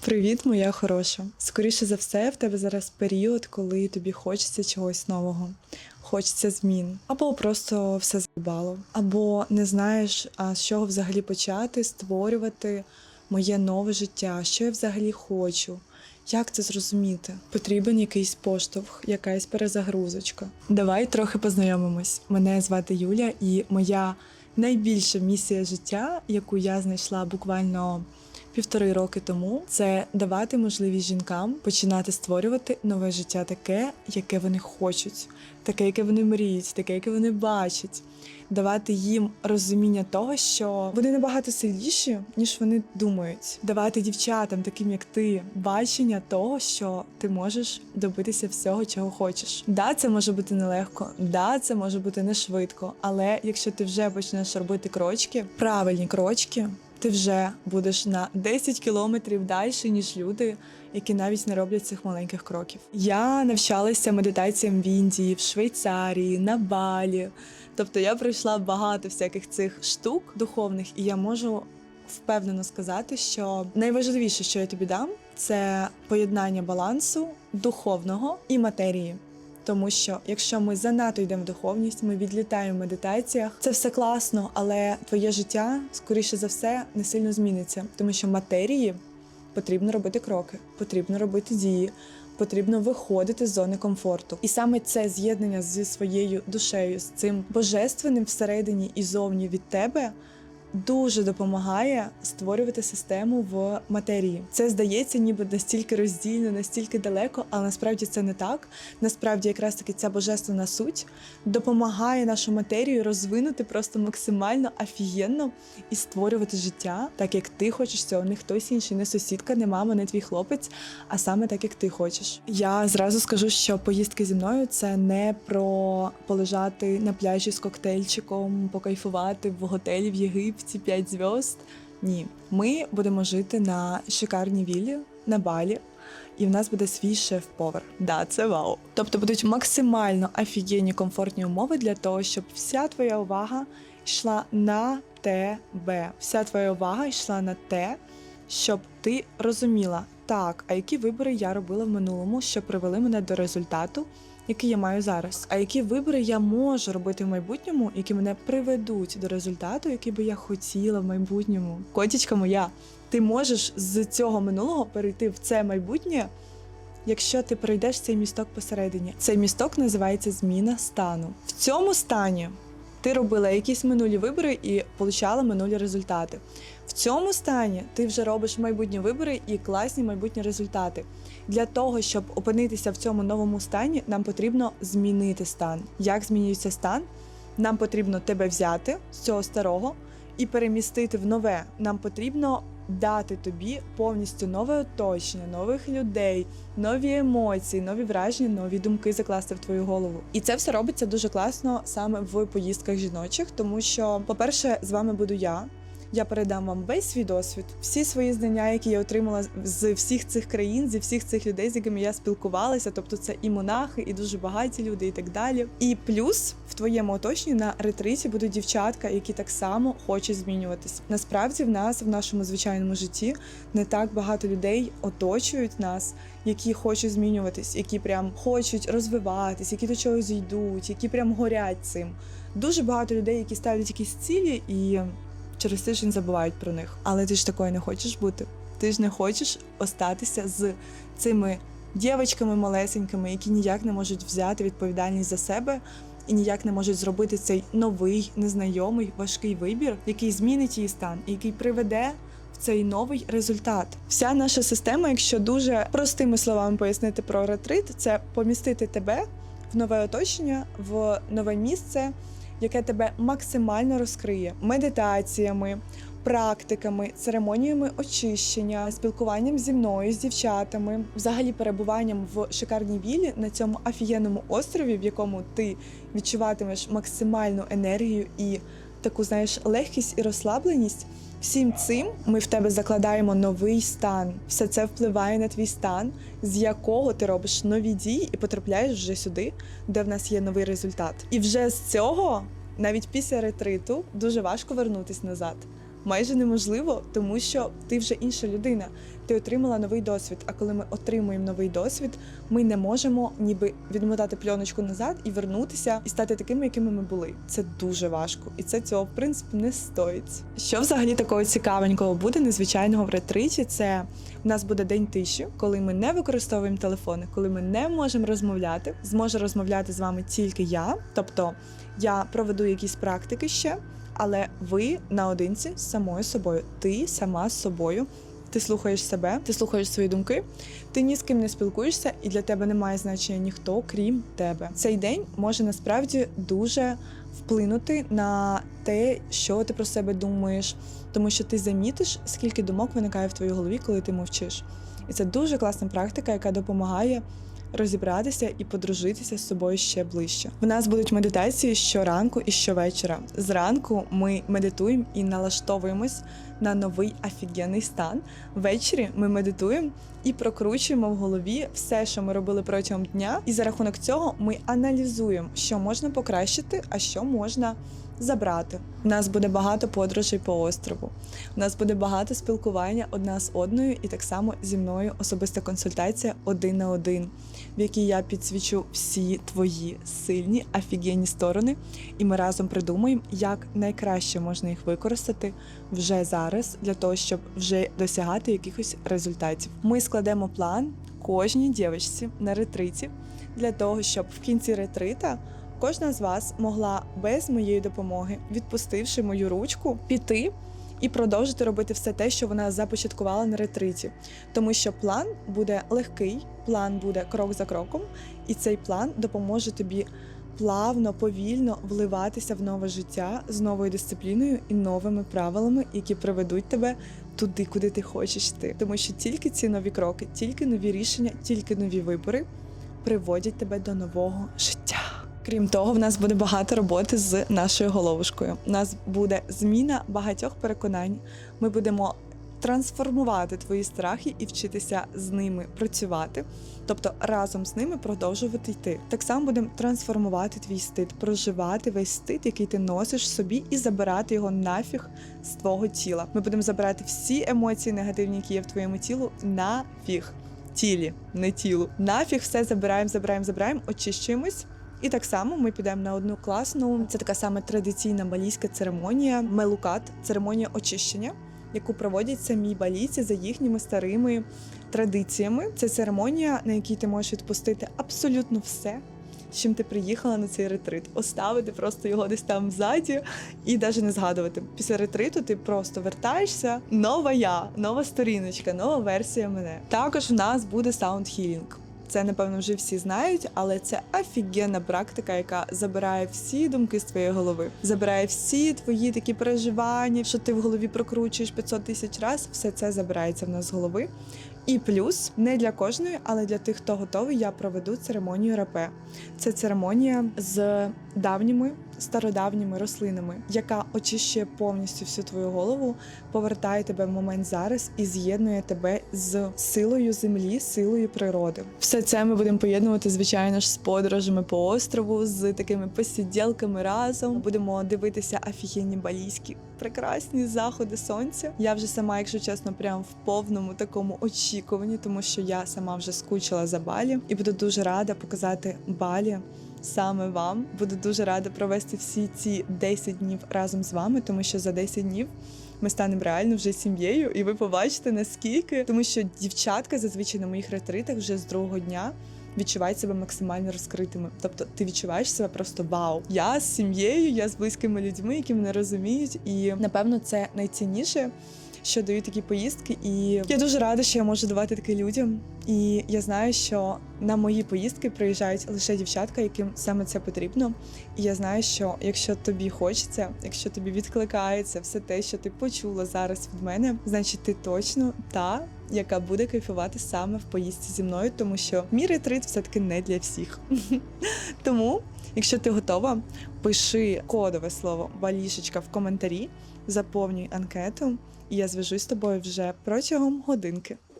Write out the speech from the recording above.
Привіт, моя хороша. Скоріше за все, в тебе зараз період, коли тобі хочеться чогось нового, хочеться змін, або просто все забало, або не знаєш, а з чого взагалі почати створювати моє нове життя, що я взагалі хочу. Як це зрозуміти? Потрібен якийсь поштовх, якась перезагрузочка. Давай трохи познайомимось. Мене звати Юля, і моя найбільша місія життя, яку я знайшла буквально півтори роки тому, це давати можливість жінкам починати створювати нове життя, таке, яке вони хочуть, таке, яке вони мріють, таке, яке вони бачать. Давати їм розуміння того, що вони набагато сильніші, ніж вони думають. Давати дівчатам, таким як ти, бачення того, що ти можеш добитися всього, чого хочеш. Да, це може бути нелегко, да, це може бути не швидко. Але якщо ти вже почнеш робити крочки, правильні крочки, ти вже будеш на 10 кілометрів далі, ніж люди, які навіть не роблять цих маленьких кроків. Я навчалася медитаціям в Індії, в Швейцарії, на Балі. Тобто я пройшла багато всяких цих штук духовних, і я можу впевнено сказати, що найважливіше, що я тобі дам, це поєднання балансу духовного і матерії. Тому що якщо ми занадто йдемо в духовність, ми відлітаємо в медитаціях. Це все класно, але твоє життя, скоріше за все, не сильно зміниться, тому що матерії потрібно робити кроки, потрібно робити дії, потрібно виходити з зони комфорту. І саме це з'єднання зі своєю душею, з цим божественним всередині і зовні від тебе. Дуже допомагає створювати систему в матерії. Це здається, ніби настільки роздільно, настільки далеко, але насправді це не так. Насправді, якраз таки ця божественна суть допомагає нашу матерію розвинути просто максимально офігенно і створювати життя, так як ти хочеш цього, не хтось інший, не сусідка, не мама, не твій хлопець, а саме так, як ти хочеш. Я зразу скажу, що поїздки зі мною це не про полежати на пляжі з коктейльчиком, покайфувати в готелі в Єгипті 5 зв'язд. Ні, ми будемо жити на шикарній віллі на балі. І в нас буде свій шеф-повар. Да, це вау. Тобто будуть максимально офігенні комфортні умови для того, щоб вся твоя увага йшла на тебе. Вся твоя увага йшла на те, щоб ти розуміла, так, а які вибори я робила в минулому, що привели мене до результату, який я маю зараз. А які вибори я можу робити в майбутньому, які мене приведуть до результату, який би я хотіла в майбутньому. Котічка моя, ти можеш з цього минулого перейти в це майбутнє. Якщо ти пройдеш цей місток посередині, цей місток називається зміна стану. В цьому стані ти робила якісь минулі вибори і отримала минулі результати. В цьому стані ти вже робиш майбутні вибори і класні майбутні результати. Для того, щоб опинитися в цьому новому стані, нам потрібно змінити стан. Як змінюється стан? Нам потрібно тебе взяти з цього старого і перемістити в нове. Нам потрібно дати тобі повністю нове оточення, нових людей, нові емоції, нові враження, нові думки закласти в твою голову. І це все робиться дуже класно саме в поїздках жіночих, тому що, по-перше, з вами буду я. Я передам вам весь свій досвід, всі свої знання, які я отримала з всіх цих країн, зі всіх цих людей, з якими я спілкувалася. Тобто, це і монахи, і дуже багаті люди, і так далі. І плюс в твоєму оточенні на ретриті будуть дівчатка, які так само хочуть змінюватись. Насправді, в нас в нашому звичайному житті не так багато людей оточують нас, які хочуть змінюватись, які прям хочуть розвиватись, які до чогось йдуть, які прям горять цим. Дуже багато людей, які ставлять якісь цілі і через тиждень забувають про них. Але ти ж такою не хочеш бути. Ти ж не хочеш остатися з цими дівчатками малесенькими, які ніяк не можуть взяти відповідальність за себе і ніяк не можуть зробити цей новий, незнайомий, важкий вибір, який змінить її стан, і який приведе. Цей новий результат. Вся наша система, якщо дуже простими словами пояснити про ретрит, це помістити тебе в нове оточення, в нове місце, яке тебе максимально розкриє медитаціями, практиками, церемоніями очищення, спілкуванням зі мною, з дівчатами, взагалі перебуванням в шикарній вілі на цьому офігенному острові, в якому ти відчуватимеш максимальну енергію і таку, знаєш, легкість і розслабленість. Всім цим ми в тебе закладаємо новий стан. Все це впливає на твій стан, з якого ти робиш нові дії і потрапляєш вже сюди, де в нас є новий результат. І вже з цього, навіть після ретриту, дуже важко вернутись назад. Майже неможливо, тому що ти вже інша людина. Ти отримала новий досвід. А коли ми отримуємо новий досвід, ми не можемо ніби відмотати пленочку назад і вернутися і стати такими, якими ми були. Це дуже важко, і це цього в принципі не стоїть. Що взагалі такого цікавенького буде незвичайного в ретриті? Це в нас буде день тиші, коли ми не використовуємо телефони, коли ми не можемо розмовляти. Зможе розмовляти з вами тільки я, тобто я проведу якісь практики ще, але ви наодинці з самою собою. Ти сама з собою. Ти слухаєш себе, ти слухаєш свої думки, ти ні з ким не спілкуєшся, і для тебе немає значення ніхто, крім тебе. Цей день може насправді дуже вплинути на те, що ти про себе думаєш, тому що ти замітиш, скільки думок виникає в твоїй голові, коли ти мовчиш. І це дуже класна практика, яка допомагає розібратися і подружитися з собою ще ближче. В нас будуть медитації щоранку і щовечора. Зранку ми медитуємо і налаштовуємось на новий офігенний стан. Ввечері ми медитуємо і прокручуємо в голові все, що ми робили протягом дня. І за рахунок цього ми аналізуємо, що можна покращити, а що можна забрати. У нас буде багато подорожей по острову. У нас буде багато спілкування одна з одною, і так само зі мною особиста консультація один на один, в якій я підсвічу всі твої сильні офігенні сторони, і ми разом придумаємо, як найкраще можна їх використати вже зараз для того, щоб вже досягати якихось результатів. Ми складемо план кожній дівчинці на ретриті для того, щоб в кінці ретрита кожна з вас могла без моєї допомоги, відпустивши мою ручку, піти. І продовжити робити все те, що вона започаткувала на ретриті, тому що план буде легкий, план буде крок за кроком, і цей план допоможе тобі плавно, повільно вливатися в нове життя з новою дисципліною і новими правилами, які приведуть тебе туди, куди ти хочеш йти. Тому що тільки ці нові кроки, тільки нові рішення, тільки нові вибори приводять тебе до нового життя. Крім того, в нас буде багато роботи з нашою головушкою. У нас буде зміна багатьох переконань. Ми будемо трансформувати твої страхи і вчитися з ними працювати, тобто разом з ними продовжувати йти. Так само будемо трансформувати твій стид, проживати весь стид, який ти носиш собі, і забирати його нафіг з твого тіла. Ми будемо забирати всі емоції негативні, які є в твоєму тілу, нафіг. Тілі, не тілу. Нафіг все забираємо, забираємо, забираємо, очищуємось. І так само ми підемо на одну класну. Це така саме традиційна балійська церемонія мелукат, церемонія очищення, яку проводять самі балійці за їхніми старими традиціями. Це церемонія, на якій ти можеш відпустити абсолютно все. з Чим ти приїхала на цей ретрит, оставити просто його десь там ззаді і навіть не згадувати. Після ретриту ти просто вертаєшся. Нова я, нова сторіночка, нова версія мене. Також в нас буде саунд-хілінг. Це, напевно, вже всі знають, але це офігенна практика, яка забирає всі думки з твоєї голови, забирає всі твої такі переживання, що ти в голові прокручуєш 500 тисяч раз. Все це забирається в нас з голови. І плюс не для кожної, але для тих, хто готовий, я проведу церемонію рапе. Це церемонія з давніми стародавніми рослинами, яка очищує повністю всю твою голову, повертає тебе в момент зараз і з'єднує тебе з силою землі, силою природи. Все це ми будемо поєднувати, звичайно ж, з подорожами по острову, з такими посіділками разом. Будемо дивитися офігенні балійські прекрасні заходи сонця. Я вже сама, якщо чесно, прям в повному такому очікуванні, тому що я сама вже скучила за балі і буду дуже рада показати балі саме вам. Буду дуже рада провести всі ці 10 днів разом з вами, тому що за 10 днів. Ми станемо реально вже сім'єю, і ви побачите наскільки, тому що дівчатка зазвичай на моїх ретритах вже з другого дня відчувають себе максимально розкритими. Тобто ти відчуваєш себе просто вау. Я з сім'єю, я з близькими людьми, які мене розуміють, і напевно це найцінніше. Що дають такі поїздки, і я дуже рада, що я можу давати таке людям. І я знаю, що на мої поїздки приїжджають лише дівчатка, яким саме це потрібно. І я знаю, що якщо тобі хочеться, якщо тобі відкликається все те, що ти почула зараз від мене, значить ти точно та, яка буде кайфувати саме в поїздці зі мною, тому що мій ретрит все таки не для всіх. Тому, якщо ти готова, пиши кодове слово балішечка в коментарі, заповнюй анкету, і я зв'яжусь з тобою вже протягом годинки.